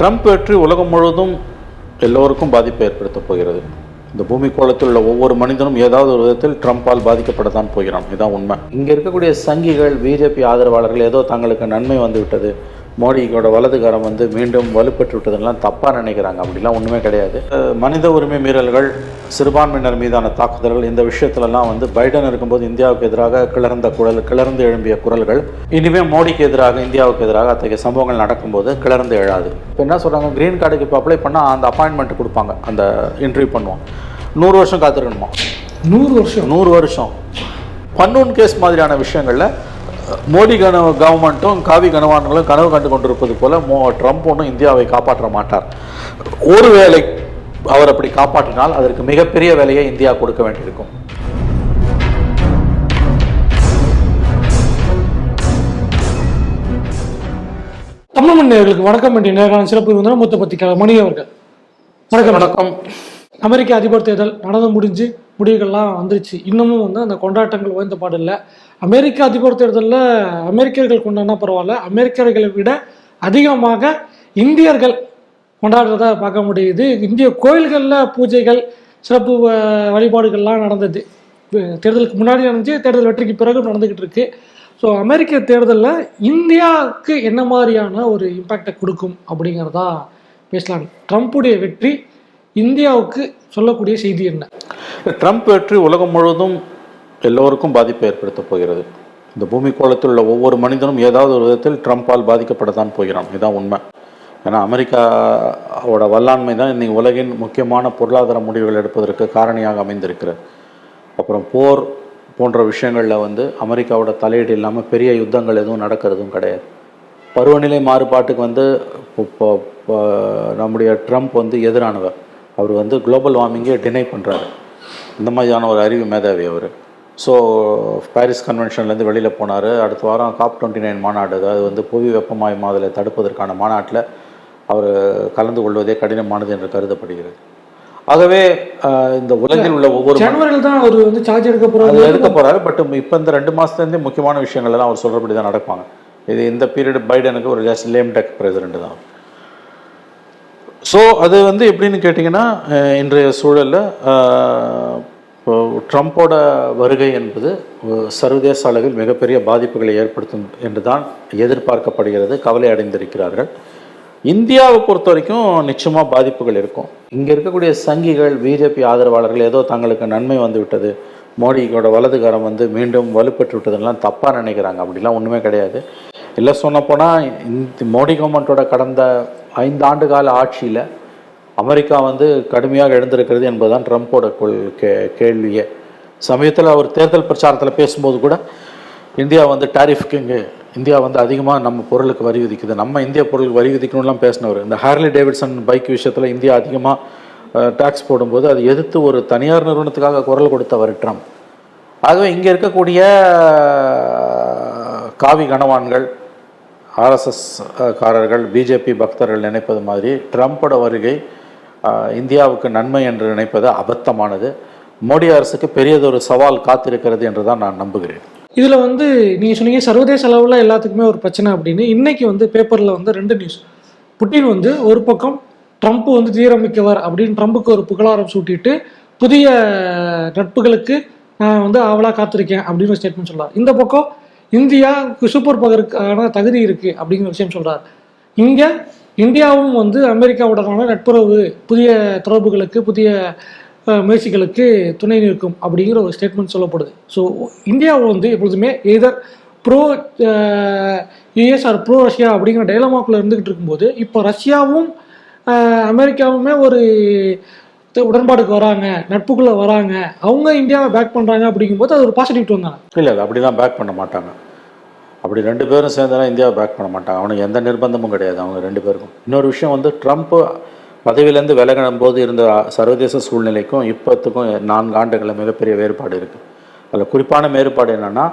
Trump வெற்றி உலகம் முழுவதும் எல்லோருக்கும் பாதிப்பை ஏற்படுத்தப் போகிறது. இந்த பூமி கோளத்தில் உள்ள ஒவ்வொரு மனிதனும் ஏதாவது ஒரு விதத்தில் ட்ரம்ப்பால் பாதிக்கப்படத்தான் போகிறான். இதுதான் உண்மை. இங்கே இருக்கக்கூடிய சங்கிகள் பிஜேபி ஆதரவாளர்கள் ஏதோ தங்களுக்கு நன்மை வந்துவிட்டது. மோடியோட வலதுகாரம் வந்து மீண்டும் வலுப்பெற்று விட்டதெல்லாம் தப்பாக நினைக்கிறாங்க. அப்படிலாம் ஒன்றுமே கிடையாது. மனித உரிமை மீறல்கள் சிறுபான்மையினர் மீதான தாக்குதல்கள் இந்த விஷயத்துலலாம் வந்து பைடன் இருக்கும்போது இந்தியாவுக்கு எதிராக கிளர்ந்த குரல் கிளர்ந்து எழும்பிய குரல்கள் இனிமேல் மோடிக்கு எதிராக இந்தியாவுக்கு எதிராக அத்தகைய சம்பவங்கள் நடக்கும்போது கிளர்ந்து எழாது. இப்போ என்ன சொல்கிறாங்க க்ரீன் கார்டுக்கு இப்போ அப்ளை பண்ணால் அந்த அப்பாயின்மெண்ட் கொடுப்பாங்க. அந்த இன்டர்வியூ பண்ணுவோம் நூறு வருஷம் காத்திருக்கணுமா? நூறு வருஷம். நூறு வருஷம். பன்னூன் கேஸ் மாதிரியான விஷயங்களில் மோடி கன கவர்மெண்ட்டும் காவி கனவான்களும் கனவு கண்டு கொண்டிருப்பது போல மோ ட்ரம்ப் ஒன்றும் இந்தியாவை காப்பாற்ற மாட்டார். ஒருவேளை அவர் அப்படி காப்பாற்றினால் அதற்கு மிகப்பெரிய வேலையை இந்தியா கொடுக்க வேண்டியிருக்கும். தமிழ் நேயர்களுக்கு வணக்கம் வேண்டிய நேரான சிறப்பு விருந்தினர் மூத்த பத்திரிகையாளர் மணி அவர்கள். வணக்கம். வணக்கம். அமெரிக்க அதிபர் தேர்தல் நடந்து முடிஞ்சு முடிவுகள்லாம் வந்துருச்சு. இன்னமும் வந்து அந்த கொண்டாட்டங்கள் உயர்ந்த பாடு இல்லை அமெரிக்க அதிபர் தேர்தலில் அமெரிக்கர்கள் கொண்டாடினா பரவாயில்ல. அமெரிக்கர்களை விட அதிகமாக இந்தியர்கள் கொண்டாடுறத பார்க்க முடியுது. இந்திய கோயில்களில் பூஜைகள் சிறப்பு வழிபாடுகள்லாம் நடந்தது. தேர்தலுக்கு முன்னாடி நடந்துச்சு தேர்தல் வெற்றிக்கு பிறகு நடந்துக்கிட்டு இருக்கு. ஸோ அமெரிக்க தேர்தலில் இந்தியாவுக்கு என்ன மாதிரியான ஒரு இம்பேக்டை கொடுக்கும் அப்படிங்கிறதா பேசலாம். ட்ரம்ப்புடைய வெற்றி இந்தியாவுக்கு சொல்லக்கூடிய செய்தி என்ன? ட்ரம்ப் வெற்றி உலகம் முழுவதும் எல்லோருக்கும் பாதிப்பை ஏற்படுத்தப் போகிறது. இந்த பூமி கோலத்தில் உள்ள ஒவ்வொரு மனிதனும் ஏதாவது ஒரு விதத்தில் ட்ரம்ப்பால் பாதிக்கப்படத்தான் போகிறான். இதுதான் உண்மை. ஏன்னா அமெரிக்காவோட வல்லாண்மை தான் இன்னைக்கு உலகின் முக்கியமான பொருளாதார முடிவுகள் எடுப்பதற்கு காரணியாக அமைந்திருக்கிறது. அப்புறம் போர் போன்ற விஷயங்களில் வந்து அமெரிக்காவோட தலையீடு இல்லாமல் பெரிய யுத்தங்கள் எதுவும் நடக்கிறதும் கிடையாது. பருவநிலை மாறுபாட்டுக்கு வந்து இப்போ இப்போ நம்முடைய ட்ரம்ப் வந்து எதிரானவர். அவர் வந்து குளோபல் வார்மிங்கே டினை பண்ணுறாரு இந்த மாதிரியான ஒரு அறிவு மேதாவி அவர். ஸோ பாரிஸ் கன்வென்ஷன்லேருந்து வெளியில் போனார். அடுத்த வாரம் காப் டுவெண்ட்டி நைன் மாநாடு அதாவது வந்து புவி வெப்பமயமாதலை தடுப்பதற்கான மாநாட்டில் அவர் கலந்து கொள்வதே கடினமானது என்று கருதப்படுகிறது. ஆகவே இந்த உலகில் உள்ள ஒவ்வொரு ஜனவரியில் தான் அவர் வந்து சார்ஜ் எடுக்க போறாரு. அதில் இருக்க போறாரு பட் இப்போ இந்த ரெண்டு மாசத்துலேருந்தே முக்கியமான விஷயங்கள் எல்லாம் அவர் சொல்றபடி தான் நடப்பாங்க. இது இந்த பீரியட் பைடனுக்கு ஒரு ஜஸ்ட் லேம் டெக் பிரசிடென்ட் தான். ஸோ அது வந்து எப்படின்னு கேட்டிங்கன்னா இன்றைய சூழலில் ட்ரம்ப்போட வருகை என்பது சர்வதேச அளவில் மிகப்பெரிய பாதிப்புகளை ஏற்படுத்தும் என்று தான் எதிர்பார்க்கப்படுகிறது கவலை அடைந்திருக்கிறார்கள். இந்தியாவை பொறுத்த வரைக்கும் நிச்சயமாக பாதிப்புகள் இருக்கும். இங்கே இருக்கக்கூடிய சங்கிகள் பிஜேபி ஆதரவாளர்கள் ஏதோ தங்களுக்கு நன்மை வந்து விட்டது மோடியோட வலதுகாரம் வந்து மீண்டும் வலுப்பெற்று விட்டதெல்லாம் தப்பாக நினைக்கிறாங்க. அப்படிலாம் ஒன்றுமே கிடையாது. இல்லை சொல்லப்போனால் இந்த மோடி கவர்மெண்ட்டோட கடந்த ஐந்து ஆண்டு கால ஆட்சியில் அமெரிக்கா வந்து கடுமையாக எழுந்திருக்கிறது என்பதுதான் ட்ரம்ப்போட கொள் கே கேள்வியே. சமயத்தில் அவர் தேர்தல் பிரச்சாரத்தில் பேசும்போது கூட இந்தியா வந்து டாரிஃப்க்கு இங்கே இந்தியா வந்து அதிகமாக நம்ம பொருளுக்கு வரி விதிக்குது. நம்ம இந்திய பொருளுக்கு வரி விதிக்கணும்லாம் பேசினவர். இந்த ஹார்லி டேவிட்சன் பைக் விஷயத்தில் இந்தியா அதிகமாக டேக்ஸ் போடும்போது அதை எதிர்த்து ஒரு தனியார் நிறுவனத்துக்காக குரல் கொடுத்தவர் ட்ரம்ப். ஆகவே இங்கே இருக்கக்கூடிய காவி கணவான்கள் ஆர்எஸ்எஸ் காரர்கள் பிஜேபி பக்தர்கள் நினைப்பது மாதிரி ட்ரம்ப்போட வருகை இந்தியாவுக்கு நன்மை என்று நினைப்பது அபத்தமானது. மோடி அரசுக்கு பெரியதொரு சவால் காத்திருக்கிறது என்று தான் நான் நம்புகிறேன். இதில் வந்து நீங்கள் சொன்னீங்க சர்வதேச அளவில் எல்லாத்துக்குமே ஒரு பிரச்சனை அப்படின்னு. இன்னைக்கு வந்து பேப்பரில் வந்து ரெண்டு நியூஸ் புட்டின் வந்து ஒரு பக்கம் ட்ரம்ப் வந்து தீரமிக்கவர் அப்படின்னு ட்ரம்புக்கு ஒரு புகழாரம் சூட்டிட்டு புதிய நட்புகளுக்கு நான் வந்து ஆவலாக காத்திருக்கேன் அப்படின்னு ஒரு ஸ்டேட்மெண்ட் சொல்லலாம் இந்த பக்கம் இந்தியாவுக்கு சூப்பர் பவருக்கான தகுதி இருக்குது அப்படிங்கிற விஷயம் சொல்கிறார் இங்கே இந்தியாவும் வந்து அமெரிக்காவுடனான நட்புறவு புதிய தொடர்புகளுக்கு புதிய முயற்சிகளுக்கு துணை நிற்கும் அப்படிங்கிற ஒரு ஸ்டேட்மெண்ட் சொல்லப்படுது. ஸோ இந்தியாவை வந்து எப்பொழுதுமே either pro US or pro Russia அப்படிங்கிற டைலமாக்குள்ள இருந்துகிட்டு இருக்கும்போது இப்போ ரஷ்யாவும் அமெரிக்காவுமே ஒரு உடன்பாடுக்கு வராங்க நட்புக்குள்ள வராங்க அவங்க இந்தியாவை பேக் பண்றாங்க அப்படிங்கும்போது அது ஒரு பாசிட்டிவ் டோன் தானே? இல்லை இல்லை அப்படிலாம் பேக் பண்ண மாட்டாங்க. அப்படி ரெண்டு பேரும் சேர்ந்தாலும் இந்தியாவை பேக் பண்ண மாட்டாங்க. அவனுக்கு எந்த நிர்பந்தமும் கிடையாது அவங்க ரெண்டு பேருக்கும். இன்னொரு விஷயம் வந்து ட்ரம்ப் பதவியிலேருந்து விலகினும் போது இருந்த சர்வதேச சூழ்நிலைக்கும் இப்போத்துக்கும் நான்கு ஆண்டுகளில் மிகப்பெரிய வேறுபாடு இருக்குது அதில் குறிப்பான வேறுபாடு என்னென்னா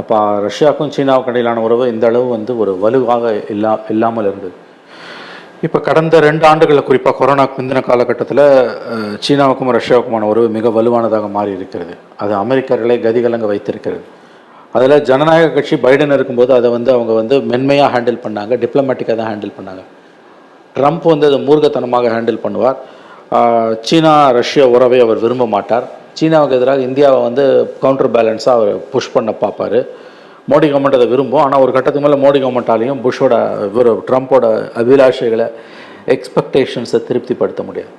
அப்போ ரஷ்யாவுக்கும் சீனாவுக்கும் இடையிலான உறவு இந்த அளவு வந்து ஒரு வலுவாக இல்லா இல்லாமல் இருந்தது. இப்போ கடந்த ரெண்டு ஆண்டுகளில் குறிப்பாக கொரோனா முந்தின காலகட்டத்தில் சீனாவுக்கும் ரஷ்யாவுக்குமான உறவு மிக வலுவானதாக மாறி இருக்கிறது. அது அமெரிக்கர்களை கதிகலங்க வைத்திருக்கிறது. அதில் ஜனநாயக கட்சி பைடன் இருக்கும்போது அதை வந்து அவங்க வந்து மென்மையாக ஹேண்டில் பண்ணாங்க டிப்ளமேட்டிக்காக தான் ஹேண்டில் பண்ணாங்க. ட்ரம்ப் வந்து அதை மூர்க்கத்தனமாக ஹேண்டில் பண்ணுவார். சீனா ரஷ்யா உறவை அவர் விரும்ப மாட்டார். சீனாவுக்கு எதிராக இந்தியாவை வந்து கவுண்டர் பேலன்ஸாக அவர் புஷ் பண்ண பார்ப்பார். மோடி கவர்மெண்ட் அதை விரும்பும். ஆனால் ஒரு கட்டத்துக்கு மேலே மோடி கவர்மெண்ட்டாலையும் புஷோட ட்ரம்ப்போட அபிலாஷைகளை எக்ஸ்பெக்டேஷன்ஸை திருப்திப்படுத்த முடியாது.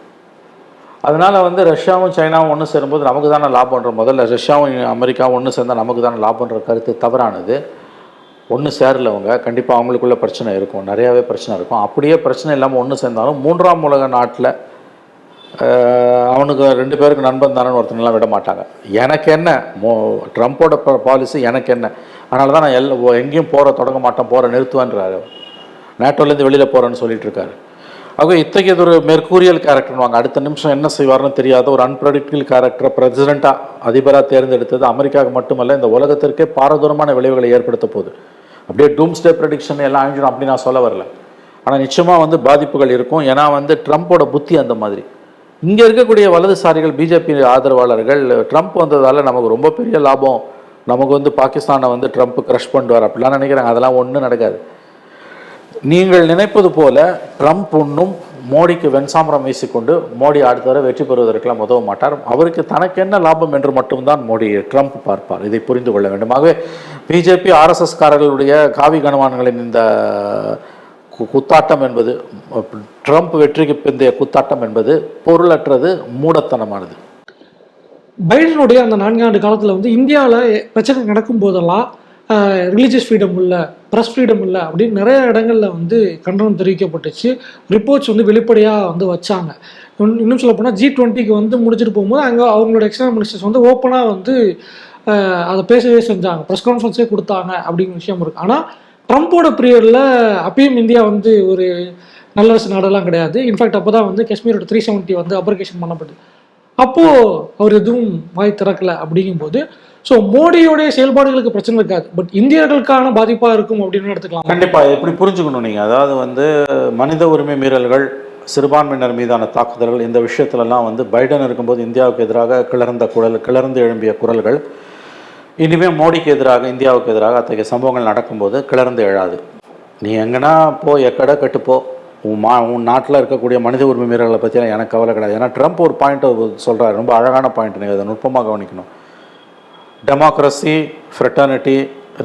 அதனால் வந்து ரஷ்யாவும் சைனாவும் ஒன்று சேரும்போது நமக்கு தானே லாபம்ன்ற முதல்ல ரஷ்யாவும் அமெரிக்காவும் ஒன்று சேர்ந்தால் நமக்கு தானே லாபம்ன்ற கருத்து தவறானது. ஒன்று சேரலவங்க கண்டிப்பாக அவங்களுக்குள்ள பிரச்சனை இருக்கும். நிறையாவே பிரச்சனை இருக்கும். அப்படியே பிரச்சனை இல்லாமல் ஒன்று சேர்ந்தாலும் மூன்றாம் உலக நாட்டில் அவனுக்கு ரெண்டு பேருக்கு நண்பன் தானே ஒருத்தனெல்லாம் விட மாட்டாங்க. எனக்கு என்ன? மோ ட்ரம்ப்போட பாலிசி எனக்கு என்ன? அதனால தான் நான் எல் எங்கேயும் போகிற தொடங்க மாட்டேன் போகிற நிறுத்துவேன்றாரு. நேட்டோலேருந்து வெளியில் போகிறேன்னு சொல்லிட்டு இருக்காரு. ஆக இத்தகையது ஒரு மெர்கூரியல் கேரக்டர்வாங்க அடுத்த நிமிஷம் என்ன செய்வார்னு தெரியாத ஒரு அன்பிரடிக்டபிள் கேரக்டரை பிரசிடெண்ட்டாக அதிபராக தேர்ந்தெடுத்தது அமெரிக்காவுக்கு மட்டுமல்ல இந்த உலகத்திற்கே பாரதூரமான விளைவுகளை ஏற்படுத்த போகுது. அப்படியே டூம்ஸ்டே ப்ரெடிக்ஷன் எல்லாம் அழிஞ்சிடும் அப்படி நான் சொல்ல வரல. ஆனால் நிச்சயமாக வந்து பாதிப்புகள் இருக்கும். ஏன்னா வந்து ட்ரம்ப்போட புத்தி அந்த மாதிரி. இங்கே இருக்கக்கூடிய வலதுசாரிகள் பிஜேபி ஆதரவாளர்கள் ட்ரம்ப் வந்ததால் நமக்கு ரொம்ப பெரிய லாபம். நமக்கு வந்து பாகிஸ்தானை வந்து ட்ரம்ப் க்ரஷ் பண்ணுவார் அப்படிலாம் நினைக்கிறாங்க. அதெல்லாம் ஒன்றும் நடக்காது. நீங்கள் நினைப்பது போல ட்ரம்ப் ஒன்றும் மோடிக்கு வெண்சாமரம் வீசிக்கொண்டு மோடி அடுத்தவரை வெற்றி பெறுவதற்கெல்லாம் உதவ மாட்டார். அவருக்கு தனக்கு என்ன லாபம் என்று மட்டும்தான் மோடி ட்ரம்ப் பார்ப்பார். இதை புரிந்து கொள்ள வேண்டும். ஆகவே பிஜேபி ஆர்எஸ்எஸ் காரர்களுடைய காவி கணவான்களின் இந்த குத்தாட்டம் என்பது ட்ரம்ப் வெற்றிக்கு பிந்தைய குத்தாட்டம் என்பது பொருளற்றது மூடத்தனமானது. பைடனுடைய அந்த நான்காண்டு காலத்தில் வந்து இந்தியாவில் பிரச்சனை நடக்கும் போதெல்லாம் ரிலீஜியஸ் ஃப்ரீடம் இல்லை ப்ரெஸ் ஃப்ரீடம் இல்லை அப்படின்னு நிறைய இடங்களில் வந்து கண்டனம் தெரிவிக்கப்பட்டுச்சு. ரிப்போர்ட்ஸ் வந்து வெளிப்படையாக வந்து வச்சாங்க. இன்னும் சொல்ல போனால் ஜி டுவெண்ட்டிக்கு வந்து முடிச்சுட்டு போகும்போது அங்கே அவங்களோட எக்ஸ்டர்னல் மினிஸ்டர்ஸ் வந்து ஓப்பனாக வந்து அதை பேசவே செஞ்சாங்க. ப்ரெஸ் கான்ஃபரன்ஸே கொடுத்தாங்க அப்படிங்கிற விஷயம் இருக்குது ஆனால் ட்ரம்ப்போட பீரியடில் அப்பயும் இந்தியா வந்து ஒரு நல்லரசு நாடெல்லாம் கிடையாது. இன்ஃபேக்ட் அப்போ தான் வந்து காஷ்மீரோட த்ரீ செவன்ட்டி வந்து அப்ரிகேஷன் பண்ணப்பட்டு அப்போது அவர் எதுவும் வாய் திறக்கல அப்படிங்கும்போது ஸோ மோடியோடைய செயல்பாடுகளுக்கு பிரச்சனை இருக்காது. பட் இந்தியர்களுக்கான பாதிப்பாக இருக்கும் அப்படின்னு எடுத்துக்கலாம். கண்டிப்பாக எப்படி புரிஞ்சுக்கணும் நீங்கள் அதாவது வந்து மனித உரிமை மீறல்கள் சிறுபான்மையினர் மீதான தாக்குதல்கள் இந்த விஷயத்துலலாம் வந்து பைடன் இருக்கும்போது இந்தியாவுக்கு எதிராக கிளர்ந்த குரல் கிளர்ந்து எழும்பிய குரல்கள் இனிமேல் மோடிக்கு எதிராக இந்தியாவுக்கு எதிராக அத்தகைய சம்பவங்கள் நடக்கும்போது கிளர்ந்து எழாது. நீ எங்கன்னா போ எக்கட கட்டுப்போ உன் மா உன் நாட்டில் இருக்கக்கூடிய மனித உரிமை மீறல்களை பற்றிலாம் எனக்கு கவலை கிடையாது. ஏன்னா ட்ரம்ப் ஒரு பாயிண்ட் சொல்கிறாரு ரொம்ப அழகான பாயிண்ட் நீங்கள் அதை நுட்பமாக கவனிக்கணும். டெமோக்ரஸி ஃப்ரெட்டர்னிட்டி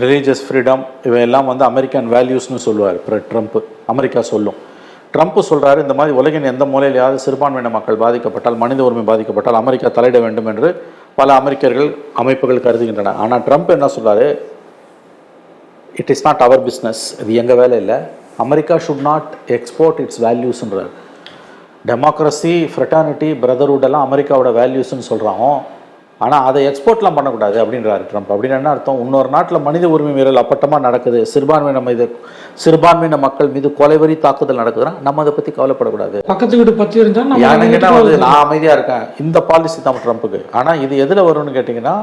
ரிலீஜியஸ் ஃப்ரீடம் இவையெல்லாம் வந்து அமெரிக்கன் வேல்யூஸ்னு சொல்லுவார். ட்ரம்ப் அமெரிக்கா சொல்லும். ட்ரம்ப் சொல்கிறாரு இந்த மாதிரி உலகின் எந்த மூலையிலாவது சிறுபான்மையின மக்கள் பாதிக்கப்பட்டால் மனித உரிமை பாதிக்கப்பட்டால் அமெரிக்கா தலையிட வேண்டும் என்று பல அமெரிக்கர்கள் அமைப்புகள் கருதுகின்றன. ஆனால் ட்ரம்ப் என்ன சொல்கிறாரு இட் இஸ் நாட் அவர் பிஸ்னஸ் இது எங்கள் வேலை இல்லை. America should not export its வேல்யூஸ்ன்றார் democracy fraternity brotherhood எல்லாம் அமெரிக்காவோட வேல்யூஸ்னு சொல்கிறாங்க ஆனால் அதை எக்ஸ்போர்ட்லாம் பண்ணக்கூடாது அப்படின்றாரு ட்ரம்ப் அப்படின்னு என்ன அர்த்தம்? இன்னொரு நாட்டில் மனித உரிமை மீறல் அப்பட்டமாக நடக்குது. சிறுபான்மையின மீது சிறுபான்மையின மக்கள் மீது கொலைவரி தாக்குதல் நடக்குதுன்னா நம்ம அதை பற்றி கவலைப்படக்கூடாது. பக்கத்து வீடு பற்றி இருந்தால் என்ன வந்து நான் அமைதியாக இருக்கேன். இந்த பாலிசி தான் ட்ரம்ப்புக்கு ஆனால் இது எதில் வரும்னு கேட்டிங்கன்னா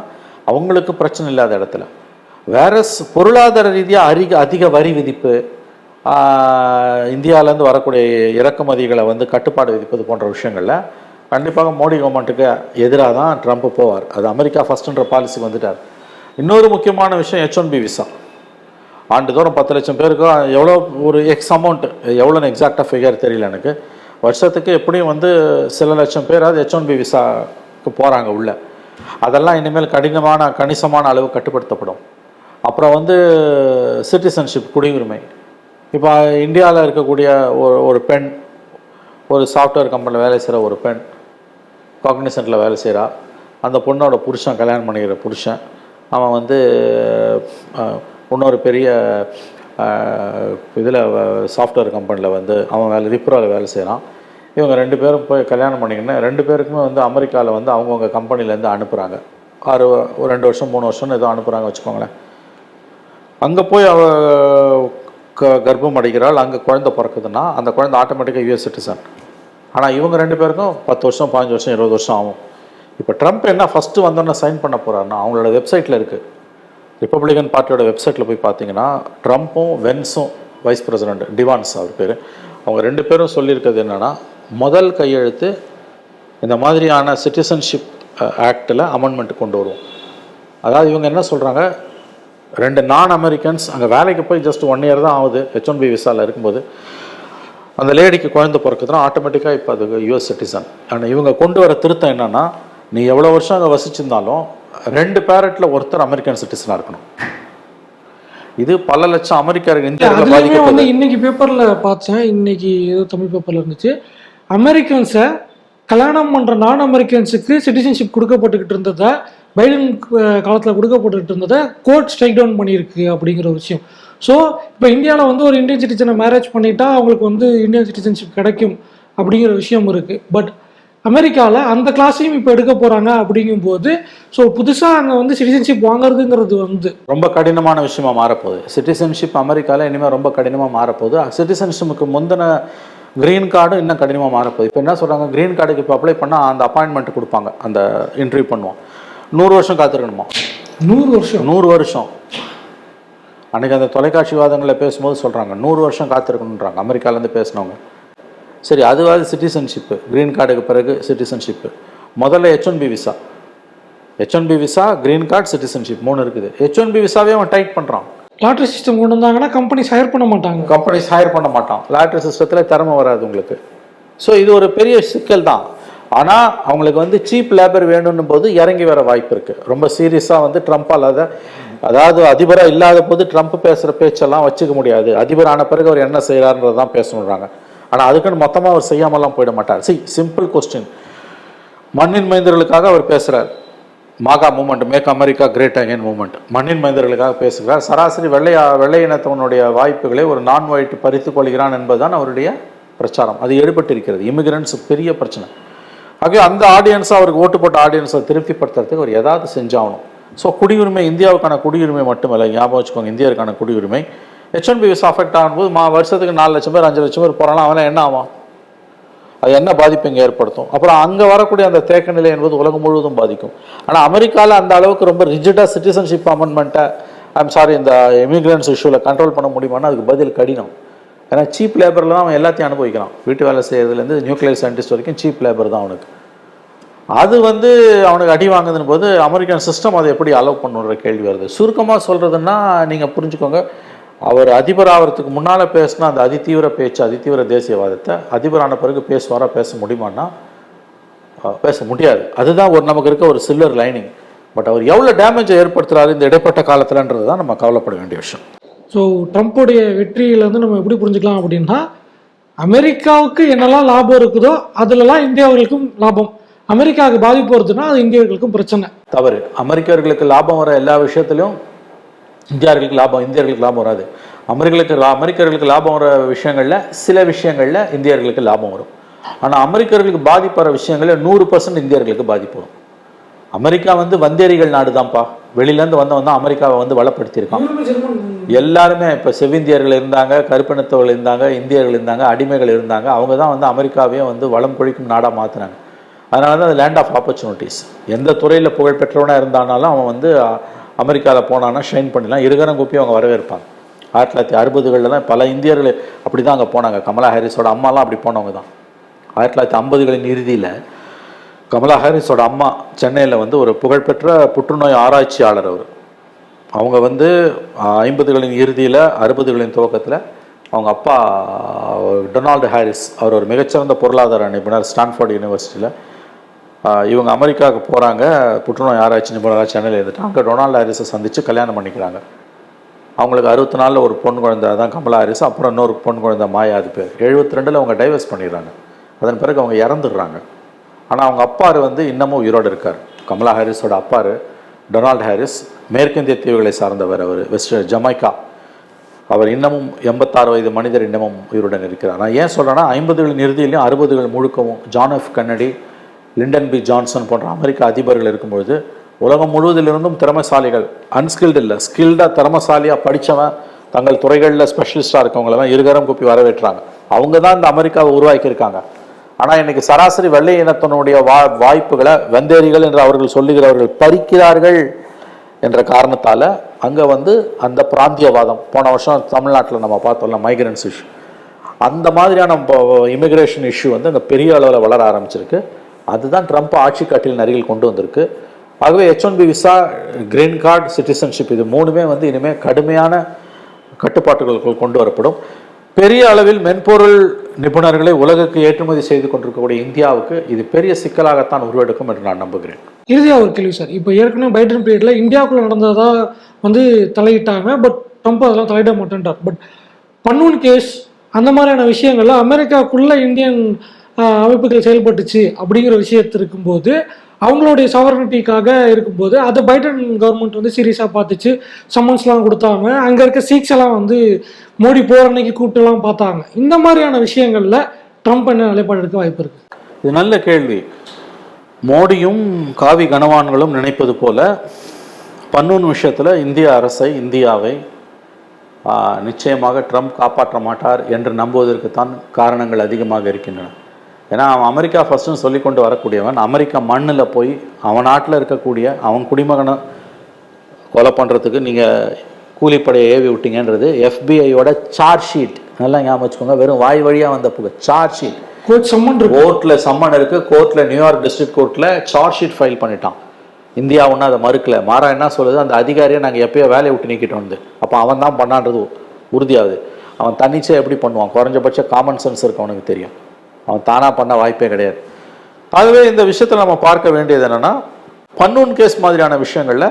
அவங்களுக்கு பிரச்சனை இல்லாத இடத்துல. வேற பொருளாதார ரீதியாக அதிக அதிக வரி விதிப்பு இந்தியாவிலேருந்து வரக்கூடிய இறக்குமதிகளை வந்து கட்டுப்பாடு விதிப்பது போன்ற விஷயங்களில் கண்டிப்பாக மோடி கவர்மெண்ட்டுக்கு எதிராக தான் ட்ரம்ப் போவார். அது அமெரிக்கா ஃபஸ்ட்டுன்ற பாலிசிக்கு வந்துட்டார். இன்னொரு முக்கியமான விஷயம் ஹெச் ஒன் பி விசா ஆண்டுதோறும் பத்து லட்சம் பேருக்கு எவ்வளோ ஒரு எக்ஸ் அமௌண்ட் எவ்வளோன்னு எக்ஸாக்டாக ஃபிகர் தெரியல எனக்கு. வருஷத்துக்கு எப்படியும் வந்து சில லட்சம் பேராவது ஹெச் ஒன் பி விசாக்கு போகிறாங்க உள்ளே. அதெல்லாம் இனிமேல் கடினமான கணிசமான அளவு கட்டுப்படுத்தப்படும். அப்புறம் வந்து சிட்டிசன்ஷிப் குடியுரிமை. இப்போ இந்தியாவில் இருக்கக்கூடிய ஒரு ஒரு பெண் ஒரு சாஃப்ட்வேர் கம்பெனியில் வேலை செய்கிற ஒரு பெண் காக்னிசன்ட்டில் வேலை செய்கிறா அந்த பொண்ணோட புருஷன் கல்யாணம் பண்ணிக்கிற புருஷன். அவன் வந்து இன்னொரு பெரிய இதில் சாஃப்ட்வேர் கம்பெனியில் வந்து அவன் வேலை விப்ரோவில் வேலை செய்கிறான் இவங்க ரெண்டு பேரும் போய் கல்யாணம் பண்ணிக்கின்னு ரெண்டு பேருக்குமே வந்து அமெரிக்காவில் வந்து அவங்கவுங்க கம்பெனிலேருந்து அனுப்புகிறாங்க ஆறு ஒரு ரெண்டு வருஷம் மூணு வருஷம்னு ஏதோ அனுப்புகிறாங்க வச்சுக்கோங்களேன். அங்கே போய் அவ க கர்ப்பம் அடைகிறாள் அங்கே குழந்தை பிறக்குதுன்னா அந்த குழந்தை ஆட்டோமேட்டிக்காக யூஎஸ் சிட்டிசன் ஆனால் இவங்க ரெண்டு பேருக்கும் பத்து வருஷம் பதினஞ்சு வருஷம் இருபது வருஷம் ஆகும். இப்போ ட்ரம்ப் என்ன ஃபஸ்ட்டு வந்தோன்னே சைன் பண்ண போகிறாருன்னா அவங்களோட வெப்சைட்டில் இருக்குது ரிப்பப்ளிகன் பார்ட்டியோட வெப்சைட்டில் போய் பார்த்தீங்கன்னா ட்ரம்ப்பும் வென்ஸும் வைஸ் பிரசிடென்ட் டிவான்ஸ் அவர் பேர். அவங்க ரெண்டு பேரும் சொல்லியிருக்கிறது என்னென்னா முதல் கையெழுத்து இந்த மாதிரியான சிட்டிசன்ஷிப் ஆக்டில் அமெண்ட்மெண்ட் கொண்டு வருவோம். அதாவது இவங்க என்ன சொல்கிறாங்க ரெண்டு நான் அமெரிக்கன்ஸ் அங்கே வேலைக்கு போய் ஜஸ்ட் ஒன் இயர் தான் ஆகுது. ஹெச் ஒன் பி விசாவில் இருக்கும்போது. அந்த லேடிக்கு குழந்தை பிறக்குதுன்னா ஆட்டோமேட்டிக்காக இப்போ அது யூஎஸ் சிட்டிசன் ஆனால் இவங்க கொண்டு வர திருத்தம் என்னன்னா நீ எவ்வளோ வருஷம் அங்கே வசிச்சிருந்தாலும் ரெண்டு பேரட்டில் ஒருத்தர் அமெரிக்கன் சிட்டிசனாக இருக்கணும். இது பல லட்சம் அமெரிக்கர்கள் இந்தியாவில் வந்து இன்னைக்கு பேப்பர்ல பார்த்தேன். இன்னைக்கு ஏதோ தமிழ் பேப்பர்ல இருந்துச்சு. அமெரிக்கன்ஸை கல்யாணம் பண்ற நான் அமெரிக்கன்ஸுக்கு சிட்டிசன்ஷிப் கொடுக்கப்பட்டுக்கிட்டு இருந்ததை பைடன் காலத்தில் கொடுக்கப்பட்டு இருந்ததை கோர்ட் ஸ்ட்ரைக் டவுன் பண்ணியிருக்கு அப்படிங்கிற விஷயம். ஸோ இப்போ இந்தியாவில் வந்து ஒரு இந்தியன் சிட்டிசனை மேரேஜ் பண்ணிட்டா அவங்களுக்கு வந்து இந்தியன் சிட்டிசன்ஷிப் கிடைக்கும் அப்படிங்கிற விஷயம் இருக்குது பட் அமெரிக்காவில் அந்த கிளாஸையும் இப்போ எடுக்க போகிறாங்க அப்படிங்கும்போது ஸோ புதுசாக அங்கே வந்து சிட்டிசன்ஷிப் வாங்குறதுங்கிறது வந்து ரொம்ப கடினமான விஷயமா மாறப்போகுது. சிட்டிசன்ஷிப் அமெரிக்காவில் இனிமேல் ரொம்ப கடினமாக மாறப்போகுது. சிட்டிசன்ஷிப்புக்கு முந்தின க்ரீன் கார்டும் இன்னும் கடினமாக மாறப்போகுது. இப்போ என்ன சொல்கிறாங்க க்ரீன் கார்டுக்கு இப்போ அப்ளை பண்ணால் அந்த அப்பாயின்மெண்ட் கொடுப்பாங்க. அந்த இன்டர்வியூ பண்ணுவோம். நூறு வருஷம் காத்திருக்கணுமா? நூறு வருஷம்? நூறு வருஷம். அன்றைக்கி அந்த தொலைக்காட்சி வாதங்களில் பேசும்போது சொல்கிறாங்க நூறு வருஷம் காத்திருக்கணுன்றாங்க அமெரிக்காலேருந்து பேசினவங்க. சரி அதுவாது சிட்டிசன்ஷிப்பு க்ரீன் கார்டுக்கு பிறகு சிட்டிசன்ஷிப்பு. முதல்ல H one B visa. H one B visa green card citizenship மூணு இருக்குது. ஹெச் ஒன் பி விசாவே அவன் டைட் பண்ணுறான் லாட்ரி சிஸ்டம் கொண்டு வந்தாங்கன்னா கம்பெனிஸ் ஹையர் பண்ண மாட்டாங்க. கம்பெனிஸ் ஹையர் பண்ண மாட்டான். லாட்ரி சிஸ்டத்தில் திறமை வராது உங்களுக்கு. ஸோ இது ஒரு பெரிய சிக்கல் தான். ஆனால் அவங்களுக்கு வந்து சீப் லேபர் வேணும்னும் போது இறங்கி வர வாய்ப்பு இருக்குது ரொம்ப சீரியஸாக வந்து ட்ரம்ப்பால் அதை அதாவது அதிபராக இல்லாத போது ட்ரம்ப் பேசுகிற பேச்செல்லாம் வச்சுக்க முடியாது. அதிபர் ஆன பிறகு அவர் என்ன செய்கிறாருன்றது தான் பேசணுன்றாங்க. ஆனால் அதுக்குன்னு மொத்தமாக அவர் செய்யாமலாம் போயிட மாட்டார். சி சிம்பிள் கொஸ்டின் மண்ணின் மைந்தர்களுக்காக அவர் பேசுகிறார் MAGA movement make America great again movement மண்ணின் மைந்தர்களுக்காக பேசுகிறார். சராசரி வெள்ளையா வெள்ளை இனத்தவனுடைய வாய்ப்புகளை ஒரு நான் ஒயிட் பறித்து கொள்கிறான் என்பதுதான் அவருடைய பிரச்சாரம். அது எடுபட்டிருக்கிறது இமிகிரண்ட்ஸ் பெரிய பிரச்சனை. ஆகவே அந்த ஆடியன்ஸை அவருக்கு ஓட்டு போட்ட ஆடியன்ஸை திருப்திப்படுத்துறதுக்கு அவர் ஏதாவது செஞ்சாகணும். ஸோ குடியுரிமை இந்தியாவுக்கான குடியுரிமை மட்டுமல்ல ஞாபகம் வச்சுக்கோங்க இந்தியாவுக்கான குடியுரிமை. ஹெச் விசா அஃபெக்ட் ஆகும்போது மா வருஷத்துக்கு நாலு லட்சம் பேர் அஞ்சு லட்சம் பேர் போகிறானா அவன் என்ன ஆவான்? அது என்ன பாதிப்பு இங்கே ஏற்படுத்தும்? அப்புறம் அங்கே வரக்கூடிய அந்த தேக்க நிலை என்பது உலகம் முழுவதும் பாதிக்கும். ஆனால் அமெரிக்காவில் அந்த அளவுக்கு ரொம்ப ரிஜிடாக சிட்டிசன்ஷிப் அமெண்ட்மெண்ட்டை ஐம் சாரி இந்த இமிக்ரன்ஸ் இஷ்யூவில் கண்ட்ரோல் பண்ண முடியுமானா அதுக்கு பதில் கடினம். ஏன்னா சீப் லேபரில் தான் அவன் எல்லாத்தையும் அனுபவிக்கிறான். வீட்டு வேலை செய்யறதுலேருந்து நியூக்ளியர் சயின்டிஸ்ட் வரைக்கும் சீப் லேபர் தான் அவனுக்கு. அது வந்து அவனுக்கு அடி வாங்குதுன்னு போது அமெரிக்கன் சிஸ்டம் அதை எப்படி அலோவ் பண்ணுன்ற கேள்வி வருது. சுருக்கமாக சொல்கிறதுன்னா நீங்கள் புரிஞ்சுக்கோங்க. அவர் அதிபர் ஆகிறதுக்கு முன்னால் பேசினா அந்த அதிதீவிர பேச்சு அதிதீவிர தேசியவாதத்தை அதிபரான பிறகு பேசுவாரா பேச முடியுமான்னா பேச முடியாது. அதுதான் ஒரு நமக்கு இருக்க ஒரு சில்லர் லைனிங் பட் அவர் எவ்வளோ டேமேஜை ஏற்படுத்துகிறாரு இந்த இடைப்பட்ட காலத்தில்ன்றது தான் நம்ம கவலைப்பட வேண்டிய விஷயம். ஸோ ட்ரம்ப்புடைய வெற்றியில வந்து நம்ம எப்படி புரிஞ்சுக்கலாம் அப்படின்னா அமெரிக்காவுக்கு என்னெல்லாம் லாபம் இருக்குதோ அதுலலாம் இந்தியாவுகளுக்கும் லாபம். அமெரிக்காவுக்கு பாதிப்பு வருதுன்னா அது இந்தியர்களுக்கும் பிரச்சனை. தவறு. அமெரிக்கர்களுக்கு லாபம் வர எல்லா விஷயத்திலும் இந்தியர்களுக்கு லாபம் இந்தியர்களுக்கு லாபம் வராது. அமெரிக்கர்களுக்கு லா- அமெரிக்கர்களுக்கு லாபம் வர விஷயங்களில் சில விஷயங்களில் இந்தியர்களுக்கு லாபம் வரும். ஆனால் அமெரிக்கர்களுக்கு பாதிப்பு வர விஷயங்களில் நூறு பர்சன்ட் இந்தியர்களுக்கு பாதிப்பு வரும். அமெரிக்கா வந்து வந்தேரிகள் நாடு தான்ப்பா வெளியிலேருந்து வந்தவன் தான் அமெரிக்காவை வந்து வளப்படுத்தியிருக்கான். எல்லாருமே இப்போ செவ்விந்தியர்கள் இருந்தாங்க கருப்பினத்தவர்கள் இருந்தாங்க இந்தியர்கள் இருந்தாங்க அடிமைகள் இருந்தாங்க. அவங்க தான் வந்து அமெரிக்காவையும் வந்து வளம் கொழிக்கும் நாடாக மாற்றினாங்க அதனால தான் அது லேண்ட் ஆஃப் ஆப்பர்ச்சுனிட்டிஸ் எந்த துறையில் புகழ்பெற்றவனாக இருந்தானாலும் அவன் வந்து அமெரிக்காவில் போனான்னா ஷைன் பண்ணிடலாம். இருகரம் கூப்பி அவங்க வரவேற்பாங்க. ஆயிரத்தி தொள்ளாயிரத்தி அறுபதுகளில் தான் பல இந்தியர்கள் அப்படி தான் அங்கே போனாங்க. கமலா ஹாரிஸோட அம்மாலாம் அப்படி போனவங்க தான். ஆயிரத்தி தொள்ளாயிரத்தி ஐம்பதுகளின் இறுதியில் கமலா ஹாரிஸோட அம்மா சென்னையில் வந்து ஒரு புகழ்பெற்ற புற்றுநோய் ஆராய்ச்சியாளர் அவர். அவங்க வந்து ஐம்பதுகளின் இறுதியில் அறுபதுகளின் துவக்கத்தில் அவங்க அப்பா டொனால்டு ஹாரிஸ் அவர் ஒரு மிகச்சிறந்த பொருளாதார நிபுணர் ஸ்டான்ஃபோர்ட் யூனிவர்சிட்டியில். இவங்க அமெரிக்காவுக்கு போகிறாங்க புற்றுநோய் ஆராய்ச்சி நிபுணராக சென்னையில் இருந்துட்டு அங்கே டொனால்டு ஹாரிஸை சந்தித்து கல்யாணம் பண்ணிக்கிறாங்க. அவங்களுக்கு அறுபத்தி நாலில் ஒரு பொண்ணு குழந்தை தான் கமலா ஹாரிஸ் அப்புறம் இன்னொரு பொண்ணு குழந்தை மாயா அது பேர். எழுபத்தி ரெண்டில் அவங்க டைவர்ஸ் பண்ணிடுறாங்க. அதன் பிறகு அவங்க இறந்துடுறாங்க. ஆனால் அவங்க அப்பாரு வந்து இன்னமும் உயிரோடு இருக்கார். கமலா ஹாரிஸோட அப்பாரு. டொனால்ட் ஹாரிஸ் மேற்கிந்திய தீவுகளை சார்ந்தவர் அவர் வெஸ்ட் ஜமைக்கா. அவர் இன்னமும் எண்பத்தாறு வயது மனிதர் இன்னமும் உயிருடன் இருக்கிறார். நான் ஏன் சொல்கிறேன்னா ஐம்பதுகளின் இறுதியிலையும் அறுபதுகள் முழுக்கவும் John F Kennedy Lyndon B Johnson போன்ற அமெரிக்க அதிபர்கள் இருக்கும்பொழுது உலகம் முழுவதிலிருந்தும் திறமைசாலிகள் அன்ஸ்கில்டு இல்லை ஸ்கில்டாக திறமைசாலியாக படித்தவன் தங்கள் துறைகளில் ஸ்பெஷலிஸ்ட்டாக இருக்கவங்களெல்லாம் இருகரம் கூப்பி வரவேற்றாங்க. அவங்க தான் இந்த அமெரிக்காவை உருவாக்கியிருக்காங்க. ஆனால் இன்னைக்கு சராசரி வெள்ளை இனத்தினுடைய வா வாய்ப்புகளை வந்தேரிகள் என்று அவர்கள் சொல்லுகிறவர்கள் பறிக்கிறார்கள் என்ற காரணத்தால் அங்கே வந்து அந்த பிராந்தியவாதம். போன வருஷம் தமிழ்நாட்டில் நம்ம பார்த்தோம்ல மைக்ரன்ஸ் இஷ்யூ அந்த மாதிரியான இமிக்ரேஷன் இஷ்யூ வந்து அங்கே பெரிய அளவில் வளர ஆரம்பிச்சிருக்கு. அதுதான் ட்ரம்ப் ஆட்சி காட்டில் அருகில் கொண்டு வந்திருக்கு. ஆகவே H one B visa green card citizenship இது மூணுமே வந்து இனிமேல் கடுமையான கட்டுப்பாட்டுகளுக்குள் கொண்டு வரப்படும். பெரிய அளவில் மென்பொருள் நிபுணர்களை உலகுக்கு ஏற்றுமதி செய்து கொண்டிருக்கக்கூடிய இந்தியாவுக்கு இது பெரிய சிக்கலாகத்தான் உருவெடுக்கும் என்று நான் நம்புகிறேன். இறுதியாக ஒரு கேள்வி சார். இப்போ ஏற்கனவே பைடன் பீரியடில் இந்தியாவுக்குள்ள நடந்ததாக வந்து தலையிட்டாங்க பட் ட்ரம்ப் அதெல்லாம் தலையிட மாட்டேன்ட்டார் பட் பன்னூன் கேஸ் அந்த மாதிரியான விஷயங்கள்ல அமெரிக்காக்குள்ள இந்தியன் அமைப்புகள் செயல்பட்டுச்சு அப்படிங்கிற விஷயத்து இருக்கும்போது அவங்களுடைய சவரனிட்டிக்காக இருக்கும்போது அதை பைடன் கவர்மெண்ட் வந்து சீரியஸாக பார்த்துச்சு. சம்மன்ஸ்லாம் கொடுத்தாங்க. அங்கே இருக்க சீக்ஸ் எல்லாம் வந்து மோடி போகிற அன்னைக்கு கூப்பிட்டுலாம் பார்த்தாங்க. இந்த மாதிரியான விஷயங்களில் ட்ரம்ப் என்ன நிலைப்பாடு எடுக்க வாய்ப்பு இருக்கு? இது நல்ல கேள்வி. மோடியும் காவி கனவான்களும் நினைப்பது போல பன்னூன் விஷயத்தில் இந்திய அரசை இந்தியாவை நிச்சயமாக ட்ரம்ப் காப்பாற்ற மாட்டார் என்று நம்புவதற்கு தான் காரணங்கள் அதிகமாக இருக்கின்றன. ஏன்னா அவன் அமெரிக்கா ஃபர்ஸ்ட்னு சொல்லி கொண்டு வரக்கூடியவன் அமெரிக்கா மண்ணில் போய் அவன் நாட்டில் இருக்கக்கூடிய அவன் குடிமகனை கொலை பண்ணுறதுக்கு நீங்கள் கூலிப்படையை ஏவி விட்டீங்கன்றது எஃபிஐயோட சார்ஜ் ஷீட் நல்லா ஞாபகம் வச்சுக்கோங்க வெறும் வாய் வழியாக வந்த புகை சார்ஜ் ஷீட் கோச் சம்மன் கோர்ட்ல சம்மன் இருக்கு. கோர்ட்ல நியூயார்க் டிஸ்ட்ரிக்ட் கோர்ட்ல சார்ஜ் ஷீட் ஃபைல் பண்ணிட்டான். இந்தியா ஒன்றும் அதை மறுக்கல. மாறா என்ன சொல்லுது? அந்த அதிகாரியை நாங்கள் எப்பயோ வேலையை விட்டு நீக்கிட்டோம் வந்து. அப்போ அவன் தான் பண்ணான்றது உறுதியாகுது. அவன் தன்னிச்சையாக எப்படி பண்ணுவான்? குறைஞ்சபட்ச காமன் சென்ஸ் இருக்கு அவனுக்கு தெரியும். அவன் தானாக பண்ண வாய்ப்பே கிடையாது. அதுவே இந்த விஷயத்தில் நம்ம பார்க்க வேண்டியது என்னென்னா பன்னூன் கேஸ் மாதிரியான விஷயங்களில்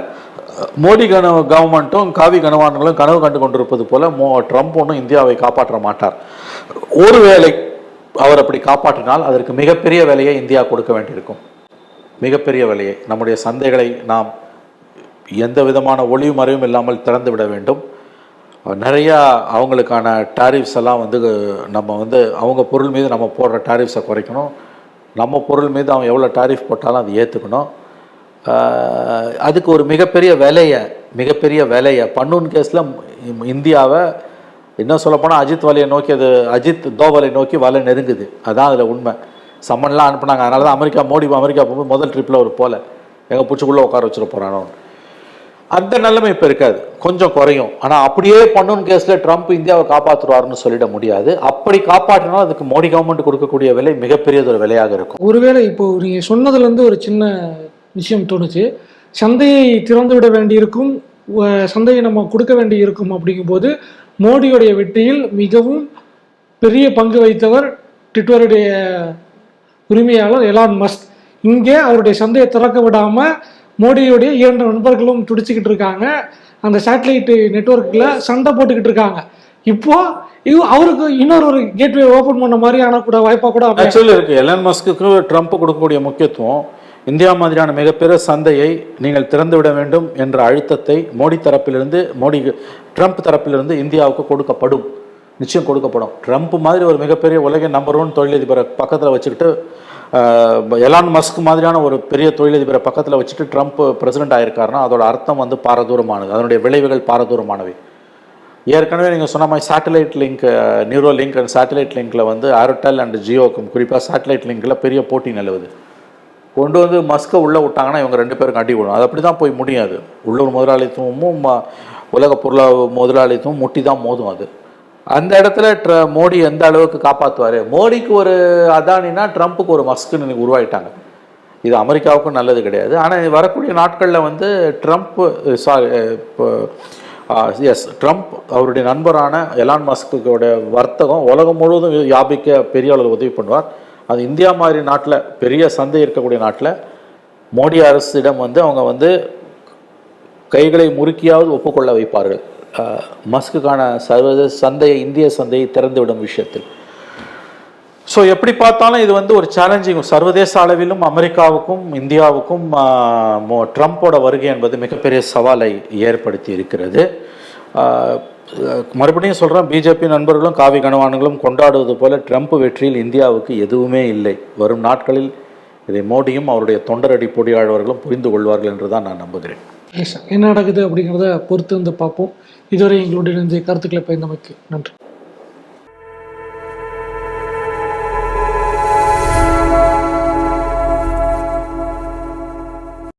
மோடி கன கவர்மெண்ட்டும் காவி கனவான்களும் கனவு கண்டு கொண்டிருப்பது போல் மோ ட்ரம்ப் ஒன்றும் இந்தியாவை காப்பாற்ற மாட்டார். ஒருவேளை அவர் அப்படி காப்பாற்றினால் அதற்கு மிகப்பெரிய விலையை இந்தியா கொடுக்க வேண்டியிருக்கும். மிகப்பெரிய விலையை. நம்முடைய சந்தைகளை நாம் எந்த விதமான ஒளிவு மறைவும் இல்லாமல் திறந்து விட வேண்டும். நிறையா அவங்களுக்கான டாரிஃப்ஸ் எல்லாம் வந்து நம்ம வந்து அவங்க பொருள் மீது நம்ம போடுற டாரிஃப்ஸை குறைக்கணும். நம்ம பொருள் மீது அவன் எவ்வளோ டாரிஃப் போட்டாலும் அதை ஏற்றுக்கணும் அதுக்கு ஒரு மிகப்பெரிய விலையை மிகப்பெரிய விலையை பன்னூன் கேஸில் இந்தியாவை இன்னும் சொல்லப்போனால் அஜித் வலையை நோக்கி அது அஜித் தோவலை நோக்கி வலை நெருங்குது. அதான் அதில் உண்மை. சம்மன்லாம் அனுப்புனாங்க. அதனால தான் அமெரிக்கா மோடி அமெரிக்கா போகும்போது முதல் ட்ரிப்பில் ஒரு போல. எங்கள் பிடிச்சிக்குள்ளே உட்கார வச்சுட்டு அந்த நிலைமை இப்போ இருக்காது. கொஞ்சம் குறையும். ஆனால் அப்படியே பண்ணும் கேஸில் ட்ரம்ப் இந்தியாவை காப்பாற்றுவாருன்னு சொல்லிட முடியாது. அப்படி காப்பாற்றினாலும் அதுக்கு மோடி கவர்மெண்ட் கொடுக்கக்கூடிய விலை மிகப்பெரியது ஒரு விலையாக இருக்கும். ஒருவேளை இப்போ நீங்கள் சொன்னதுலேருந்து ஒரு சின்ன விஷயம் தோணுச்சு. சந்தையை திறந்து விட வேண்டியிருக்கும் சந்தையை நம்ம கொடுக்க வேண்டி இருக்கும் அப்படிங்கும்போது மோடியுடைய வெற்றியில் மிகவும் பெரிய பங்கு வகித்தவர் ட்விட்டருடைய உரிமையாளர் எலான் மஸ்க். இங்கே அவருடைய சந்தையை திறக்க விடாமல் மோடியுடைய இரண்டு நண்பர்களும் துடிச்சுக்கிட்டு இருக்காங்க. அந்த சேட்டலைட் நெட்வொர்க்கில் சண்டை போட்டுக்கிட்டு இருக்காங்க. இப்போ இது அவருக்கு இன்னொரு ஒரு கேட்வே ஓப்பன் பண்ண மாதிரியான கூட வாய்ப்பாக கூட ஆக்சுவலி இருக்கு. எலன் மஸ்க்கு ட்ரம்ப் கொடுக்கக்கூடிய முக்கியத்துவம் இந்தியா மாதிரியான மிகப்பெரிய சந்தையை நீங்கள் திறந்துவிட வேண்டும் என்ற அழுத்தத்தை மோடி தரப்பிலிருந்து மோடி ட்ரம்ப் தரப்பிலிருந்து இந்தியாவுக்கு கொடுக்கப்படும். நிச்சயம் கொடுக்கப்படும். ட்ரம்ப் மாதிரி ஒரு மிகப்பெரிய உலகின் நம்பர் ஒன் தொழிலதிபரை பக்கத்தில் வச்சுக்கிட்டு எலான் மஸ்க் மாதிரியான ஒரு பெரிய தொழிலதிபரை பக்கத்தில் வச்சுட்டு ட்ரம்ப் பிரசிடென்ட் ஆயிருக்காருன்னா அதோட அர்த்தம் வந்து பாரதூரமானது. அதனுடைய விளைவுகள் பாரதூரமானவை. ஏற்கனவே நீங்கள் சொன்ன மாதிரி satellite link neuro link and satellite லிங்க்கில் வந்து ஏர்டெல் அண்ட் ஜியோக்கும் குறிப்பாக சேட்டலைட் லிங்கில் பெரிய போட்டி நிலவுது. கொண்டு வந்து மஸ்கை உள்ளே விட்டாங்கன்னா இவங்க ரெண்டு பேரும் அடி விடும் அது அப்படி தான் போய் முடியாது. உள்ளூர் முதலாளித்துவமும் ம- உலக பொருளா முதலாளித்துவம் முட்டி தான் மோதும் அது. அந்த இடத்துல ட்ர மோடி எந்த அளவுக்கு காப்பாற்றுவார் மோடிக்கு ஒரு அதானினா ட்ரம்ப்புக்கு ஒரு மஸ்க்குன்னு இன்னைக்கு உருவாயிட்டாங்க. இது அமெரிக்காவுக்கும் நல்லது கிடையாது. ஆனால் வரக்கூடிய நாட்களில் வந்து ட்ரம்ப் சாரி இப்போ எஸ் ட்ரம்ப் அவருடைய நண்பரான எலான் மஸ்கோட வர்த்தகம் உலகம் முழுவதும் வியாபிக்க பெரிய அளவில் உதவி பண்ணுவார். அது இந்தியா மாதிரி நாட்டில் பெரிய சந்தை இருக்கக்கூடிய நாட்டில் மோடி அரசிடம் வந்து அவங்க வந்து கைகளை முறுக்கியாவது ஒப்புக்கொள்ள வைப்பார்கள். மஸ்க்குக்கான மஸ்குக்கான சர்வதேச சந்தையை இந்திய சந்தையை திறந்துவிடும் விஷயத்தில். ஸோ எப்படி பார்த்தாலும் இது வந்து ஒரு சேலஞ்சிங் சர்வதேச அளவிலும் அமெரிக்காவுக்கும் இந்தியாவுக்கும் மோ- ட்ரம்ப்போட வருகை என்பது மிகப்பெரிய சவாலை ஏற்படுத்தி இருக்கிறது. மறுபடியும் சொல்கிறேன் பிஜேபி நண்பர்களும் காவி கனவான்களும் கொண்டாடுவது போல ட்ரம்ப் வெற்றியில் இந்தியாவுக்கு எதுவுமே இல்லை. வரும் நாட்களில் இதை மோடியும் அவருடைய தொண்டரடி பொடியாளர்களும் புரிந்து கொள்வார்கள் என்று தான் நான் நம்புகிறேன். என்ன நடக்குது அப்படிங்கிறத பொறுத்து வந்து பார்ப்போம். இதுவரை எங்களுடைய இணைந்து கருத்துக்களை பயந்தமைக்கு நன்றி.